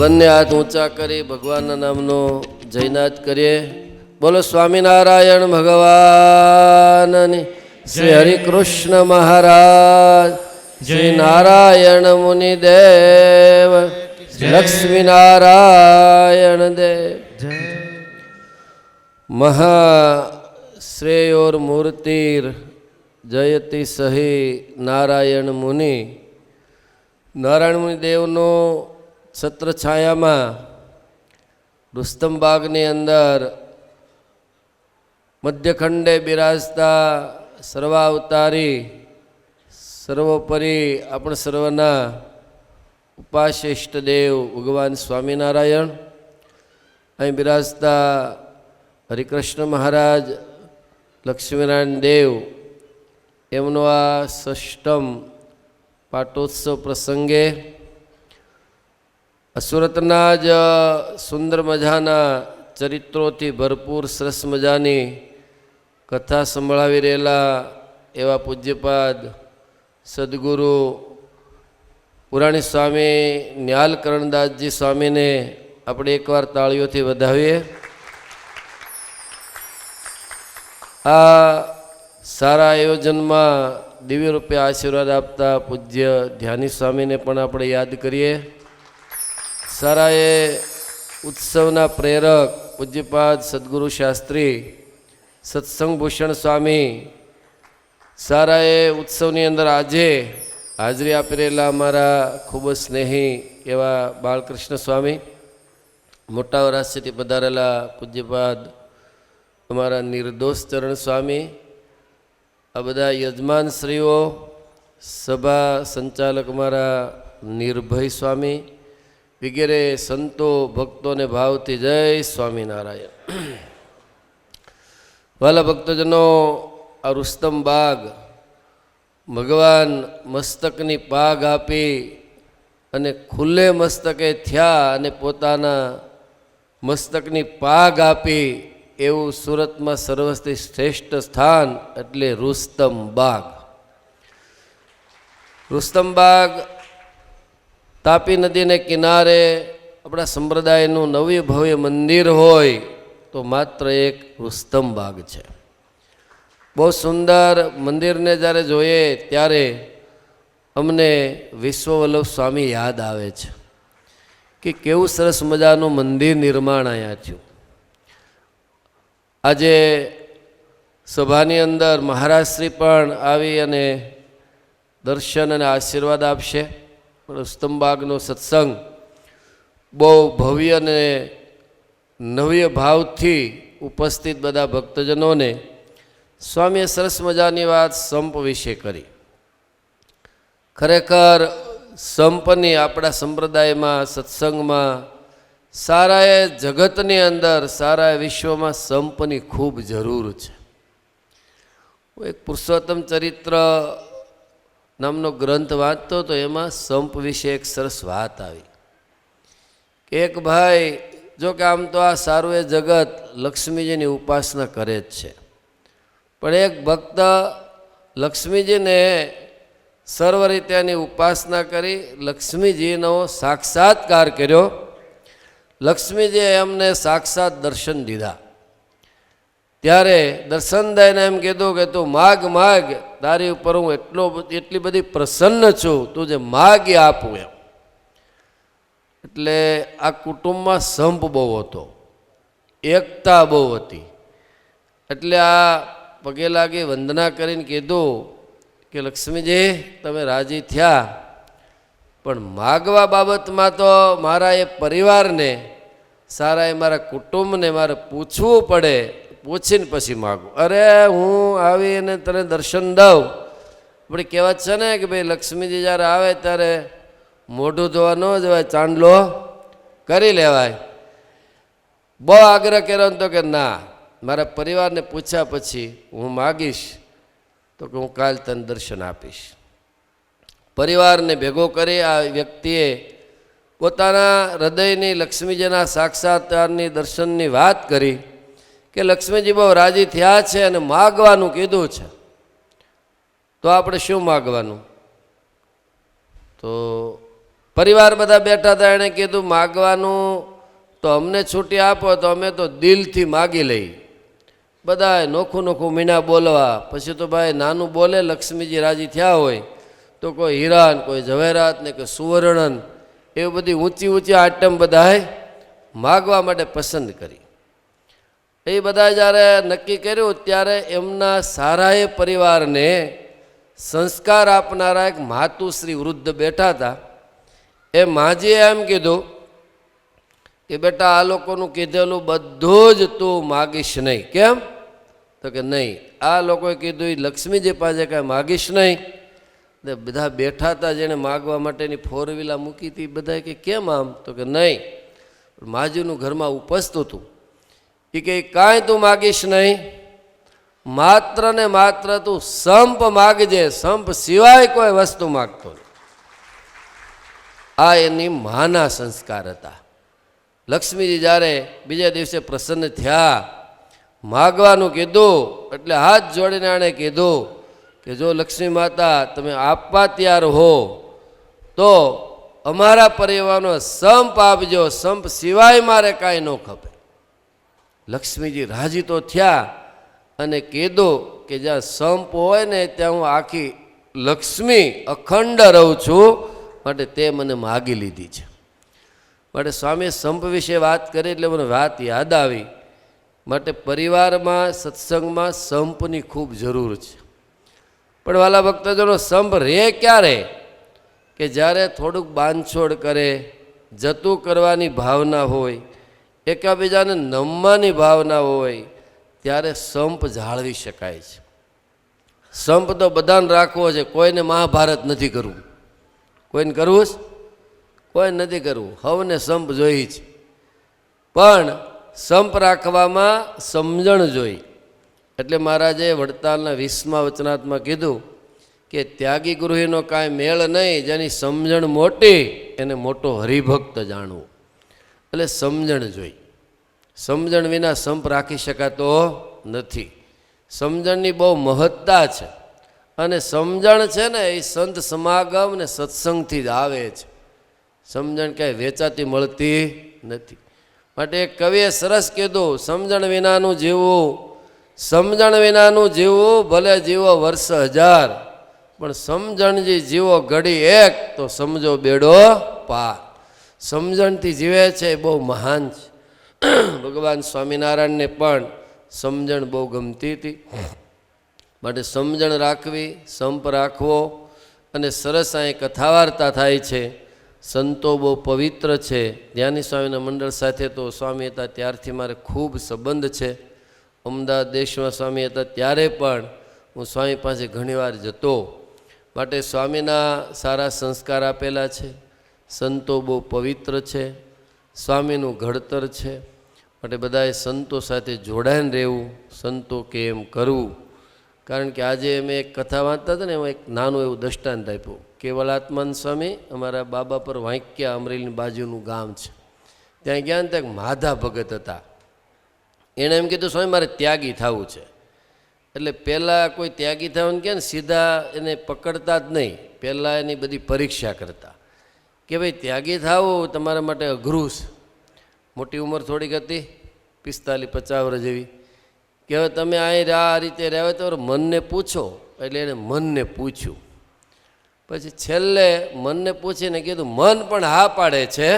બંને હાથ ઊંચા કરી ભગવાનના નામનો જયનાથ કરીએ. બોલો સ્વામિનારાયણ ભગવાનની શ્રી હરિકૃષ્ણ મહારાજ શ્રી નારાયણ મુનિ દેવ લક્ષ્મીનારાયણ દેવ. મહાશ્રેયોર મૂર્તિર જયતિ સહી નારાયણ મુનિ. નારાયણ મુનિ દેવનો છત્રછાયામાં રુસ્તમ બાગની અંદર મધ્યખંડે બિરાજતા સર્વાવતારી, સર્વોપરી આપણ સર્વના ઉપાશિષ્ટ દેવ ભગવાન સ્વામિનારાયણ. અહીં બિરાજતા હરિકૃષ્ણ મહારાજ, લક્ષ્મીનારાયણ દેવ, એમનો આ ષષ્ટમ પાટોત્સવ પ્રસંગે સુરતના જ સુંદર મજાના ચરિત્રોથી ભરપૂર સરસ મજાની કથા સંભળાવી રહેલા એવા પૂજ્યપાદ સદગુરુ પુરાણી સ્વામી ન્યાલ કરણદાસજી સ્વામીને આપણે એકવાર તાળીઓથી વધાવીએ. આ સારા આયોજનમાં દિવ્ય રૂપે આશીર્વાદ આપતા પૂજ્ય ધ્યાની સ્વામીને પણ આપણે યાદ કરીએ. સારા એ ઉત્સવના પ્રેરક પૂજ્યપાદ સદગુરુ શાસ્ત્રી સત્સંગ ભૂષણ સ્વામી સારાએ ઉત્સવની અંદર આજે હાજરી આપી રહેલા અમારા ખૂબ જ સ્નેહી એવા બાળકૃષ્ણ સ્વામી, મોટા વરાસથી પધારેલા પૂજ્યપાદ અમારા નિર્દોષ ચરણ સ્વામી, આ બધા યજમાનશ્રીઓ સભા સંચાલક અમારા નિર્ભય સ્વામી વગેરે સંતો ભક્તોને ભાવથી જય સ્વામિનારાયણ. વાલા ભક્તજનો, આ રુસ્તમ બાગ ભગવાન મસ્તકની પાગ આપી અને ખુલ્લે મસ્તકે થયા અને પોતાના મસ્તકની પાગ આપી એવું સુરતમાં સર્વસ્થી શ્રેષ્ઠ સ્થાન એટલે રુસ્તમ બાગ. રુસ્તમ બાગ તાપી નદીને કિનારે આપણા સંપ્રદાયનું નવી ભવ્ય મંદિર હોય તો માત્ર એક રુસ્તમ બાગ છે. બહુ સુંદર મંદિરને જ્યારે જોઈએ ત્યારે અમને વિશ્વવલ્લભ સ્વામી યાદ આવે છે કે કેવું સરસ મજાનું મંદિર નિર્માણ અહીંયા થયું. આજે સભાની અંદર મહારાજશ્રી પણ આવી અને દર્શન અને આશીર્વાદ આપશે. સ્તંભાગનો સત્સંગ બહુ ભવ્ય અને નવ્ય ભાવથી ઉપસ્થિત બધા ભક્તજનોને સ્વામીએ સરસ મજાની વાત સંપ વિશે કરી. ખરેખર સંપની આપણા સંપ્રદાયમાં, સત્સંગમાં સારાએ જગતની અંદર સારા વિશ્વમાં સંપની ખૂબ જરૂર છે. એક પુરુષોત્તમ ચરિત્ર નામનો ગ્રંથ વાંચતો તો એમાં સંપ વિશે એક સરસ વાત આવી. એક ભાઈ, જો કે આમ તો આ સારું એ જગત લક્ષ્મીજીની ઉપાસના કરે જ છે. પણ એક ભક્ત લક્ષ્મીજીને સર્વ રીતે એની ઉપાસના કરી લક્ષ્મીજીનો સાક્ષાત્કાર કર્યો. લક્ષ્મીજીએ એમને સાક્ષાત દર્શન દીધા. ત્યારે દર્શન દઈને એમ કીધું કે તું માગ માગ, તારી ઉપર હું એટલો એટલી બધી પ્રસન્ન છું, તું જે માગ એ આપું એમ. એટલે આ કુટુંબમાં સંપ બહુ હતો, એકતા બહુ હતી. એટલે આ પગે લાગી વંદના કરીને કીધું કે લક્ષ્મીજી, તમે રાજી થયા, પણ માગવા બાબતમાં તો મારા એ પરિવારને, સારા એ મારા કુટુંબને મારે પૂછવું પડે. પૂછીને પછી માગું. અરે, હું આવીને તને દર્શન દઉં. આપણે કહેવત છે ને કે ભાઈ, લક્ષ્મીજી જ્યારે આવે ત્યારે મોઢું ધોવા ન જવાય, ચાંદલો કરી લેવાય. બહુ આગ્રહ કર્યો તો કે ના, મારા પરિવારને પૂછ્યા પછી હું માગીશ તો કે હું કાલ તને દર્શન આપીશ. પરિવારને ભેગો કરી આ વ્યક્તિએ પોતાના હૃદયની લક્ષ્મીજીના સાક્ષાત્કારની દર્શનની વાત કરી. કે લક્ષ્મીજી બહુ રાજી થયા છે અને માગવાનું કીધું છે. તો આપણે શું માગવાનું? તો પરિવાર બધા બેઠા હતા, એણે કીધું, માગવાનું તો અમને છૂટી આપો, તો અમે તો દિલથી માગી લઈ. બધાએ નોખું નોખું મીના બોલવા. પછી તો ભાઈ નાનું બોલે, લક્ષ્મીજી રાજી થયા હોય, તો કોઈ હીરાન, કોઈ ઝવેરાત ને કોઈ સુવર્ણન, એવી બધી ઊંચી ઊંચી આઈટમ બધાએ માગવા માટે પસંદ કરી. એ બધા જ્યારે નક્કી કર્યું, ત્યારે એમના સારાએ પરિવારને સંસ્કાર આપનારા એક માતુશ્રી વૃદ્ધ બેઠા હતા. એ માજીએ એમ કીધું કે, બેટા, આ લોકોનું કીધેલું બધું જ તું માગીશ નહીં. કેમ? તો કે, નહીં. આ લોકોએ કીધું એ લક્ષ્મીજી પાસે કાંઈ માગીશ નહીં. ને બધા બેઠા હતા જેણે માગવા માટેની ફોર વ્હીલા મૂકી હતી. બધાએ કે, કેમ આમ? તો કે, નહીં. માજીનું ઘરમાં ઉપસતું હતું. એ કે કાંઈ તું માગીશ નહીં. માત્ર ને માત્ર તું સંપ માગજે, સંપ સિવાય કોઈ વસ્તુ માગતો આ એની માના સંસ્કાર હતા. લક્ષ્મીજી જ્યારે બીજા દિવસે પ્રસન્ન થયા, માગવાનું કીધું, એટલે હાથ જોડીને આણે કીધું કે જો લક્ષ્મી માતા તમે આપવા તૈયાર હો, તો અમારા પરિવારનો સંપ આપજો, સંપ સિવાય મારે કાંઈ ન ખપે. લક્ષ્મીજી રાજી તો થયા અને કીધું કે જ્યાં સંપ હોય ને ત્યાં હું આખી લક્ષ્મી અખંડ રહું છું માટે તે મને માગી લીધી છે. માટે સ્વામીએ સંપ વિશે વાત કરી એટલે મને વાત યાદ આવી. માટે પરિવારમાં, સત્સંગમાં સંપની ખૂબ જરૂર છે. પણ વાલા ભક્તજનો, સંપ રહે ક્યારે? કે જ્યારે થોડુંક બાંધછોડ કરે, જતું કરવાની ભાવના હોય એકાબીજાને નમવાની ભાવના હોય ત્યારે સંપ જાળવી શકાય છે. સંપ તો બધાને રાખવો છે, કોઈને મહાભારત નથી કરવું. કોઈને કરવું છે? કોઈ નથી કરવું. હવને સંપ જોઈ છે. પણ સંપ રાખવામાં સમજણ જોઈ. એટલે મહારાજે વડતાલના વીસમા વચનાત્મા કીધું કે ત્યાગી ગૃહિનો કાંઈ મેળ નહીં, જેની સમજણ મોટી, એને મોટો હરિભક્ત જાણવો. એટલે સમજણ જોઈ. સમજણ વિના સંપ રાખી શકાતો નથી. સમજણની બહુ મહત્તા છે. અને સમજણ છે ને એ સંત સમાગમ ને સત્સંગથી જ આવે છે. સમજણ ક્યાંય વેચાતી મળતી નથી. માટે એક કવિએ સરસ કીધું, સમજણ વિનાનું જીવવું, સમજણ વિનાનું જીવવું ભલે જીવો વર્ષ હજાર, પણ સમજણ જે જીવો ઘડી એક તો સમજો બેડો પાર. સમજણથી જીવે છે એ બહુ મહાન છે. ભગવાન સ્વામિનારાયણને પણ સમજણ બહુ ગમતી હતી. માટે સમજણ રાખવી, સંપ રાખવો અને સરસ અહીં કથા વાર્તા થાય છે. સંતો બહુ પવિત્ર છે. ધ્યાની સ્વામીના મંડળ સાથે તો સ્વામી હતા ત્યારથી મારે ખૂબ સંબંધ છે. અમદાવાદ દેશમાં સ્વામી હતા ત્યારે પણ હું સ્વામી પાસે ઘણીવાર જતો. માટે સ્વામીના સારા સંસ્કાર આપેલા છે. સંતો બહુ પવિત્ર છે, સ્વામીનું ઘડતર છે, માટે બધાએ સંતો સાથે જોડાઈને રહેવું, સંતો કે એમ કરવું? કારણ કે આજે અમે એક કથા વાંચતા હતા ને, એમાં એક નાનું એવું દ્રષ્ટાંત આપ્યું કેવલાત્માન સ્વામી અમારા બાબા પર વાંક્યા અમરેલીની બાજુનું ગામ છે. ત્યાં ગયા ને ત્યાં માધા ભગત હતા. એણે એમ કીધું, સ્વામી, મારે ત્યાગી થવું છે. એટલે પહેલાં કોઈ ત્યાગી થવાનું ને, સીધા એને પકડતા જ નહીં. પહેલાં એની બધી પરીક્ષા કરતા. કે ભાઈ, ત્યાગી થાવો તમારા માટે અઘરું છે. મોટી ઉંમર થોડીક હતી, પિસ્તાલીસ પચાસ વર્ષ જેવી. કે હવે તમે અહીં આ રીતે રહેવા તો મનને પૂછો. એટલે એણે મનને પૂછ્યું. પછી છેલ્લે મનને પૂછીને કીધું, મન પણ હા પાડે છે,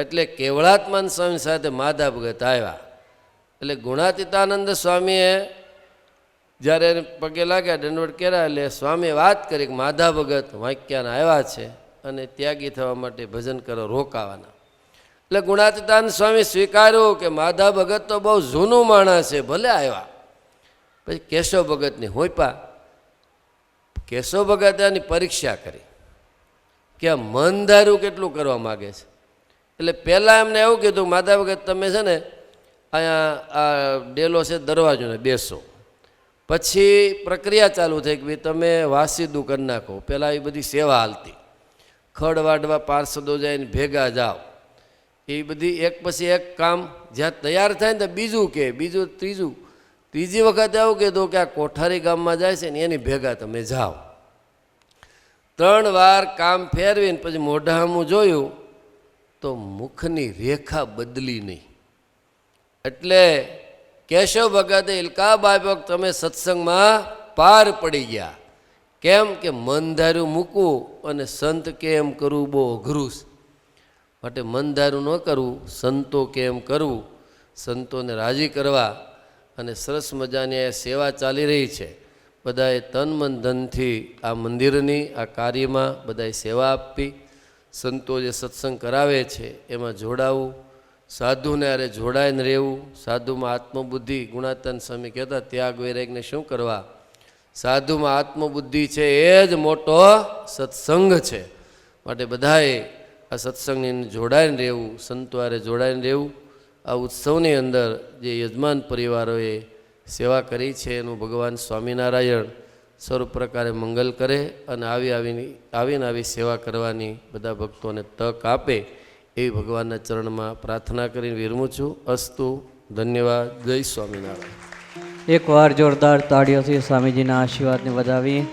એટલે કેવળાત્માન સ્વામી સાથે માધા ભગત આવ્યા. એટલે ગુણાતીતાનંદ સ્વામીએ જ્યારે એને પગે લાગ્યા દંડવટ કર્યા, એટલે સ્વામીએ વાત કરી કે, માધા ભગત વાંક્યાના આવ્યા છે. અને ત્યાગી થવા માટે ભજન કરો, રોકાવાના. એટલે ગુણાતીતાન સ્વામી સ્વીકાર્યું કે માધા ભગત તો બહુ જૂનું માણસ છે, ભલે આવ્યા. પછી કેશવ ભગતની હોઈપા કેશવ ભગતે આની પરીક્ષા કરી. કે આ મન ધાર્યું કેટલું કરવા માગે છે. એટલે પહેલાં એમને એવું કીધું, માધા ભગત, તમે છે ને અહીંયા આ ડેલો છે, દરવાજોને બેસો. પછી પ્રક્રિયા ચાલુ થઈ કે ભાઈ તમે વાસીદું કરી નાખો. પહેલાં એ બધી સેવા હાલતી. ખડ વાડવા પાર્ષદો જઈને ભેગા જાઓ. એ બધી એક પછી એક કામ જ્યાં તૈયાર થાય ને બીજું કે, બીજું ત્રીજું. ત્રીજી વખત એવું કીધું કે આ કોઠારી ગામમાં જાય છે ને એની ભેગા તમે જાઓ. ત્રણ વાર કામ ફેરવીને પછી મોઢામું જોયું તો મુખની રેખા બદલી નહીં. એટલે કેશવ ભગતે ઇલકાબ આપ્યો તમે સત્સંગમાં પાર પડી ગયા. કેમ કે મન ધાર્યું મૂકવું અને સંત કેમ કરવું બહુ અઘરું માટે મન ધાર્યું ન કરવું, સંતો કેમ કરવું, સંતોને રાજી કરવા અને સરસ મજાની આ સેવા ચાલી રહી છે. બધાએ તન મન ધનથી આ મંદિરની, આ કાર્યમાં બધાએ સેવા આપવી. સંતો જે સત્સંગ કરાવે છે એમાં જોડાવું. સાધુને અરે જોડાઈને રહેવું. સાધુમાં આત્મબુદ્ધિ ગુણાતન સ્વામી કહેતા, ત્યાગ વૈરાગને શું કરવા? સાધુમાં આત્મબુદ્ધિ છે એ જ મોટો સત્સંગ છે. માટે બધાએ આ સત્સંગની જોડાઈને રહેવું સંતવારે જોડાઈને રહેવું. આ ઉત્સવની અંદર જે યજમાન પરિવારોએ સેવા કરી છે એનું ભગવાન સ્વામિનારાયણ સર્વ પ્રકારે મંગલ કરે અને આવી આવીને આવીને આવી સેવા કરવાની બધા ભક્તોને તક આપે એવી ભગવાનના ચરણમાં પ્રાર્થના કરીને વિરમું છું. અસ્તુ, ધન્યવાદ. જય સ્વામિનારાયણ. એકવાર જોરદાર તાળીઓથી સ્વામીજીના આશીર્વાદને વધાવીએ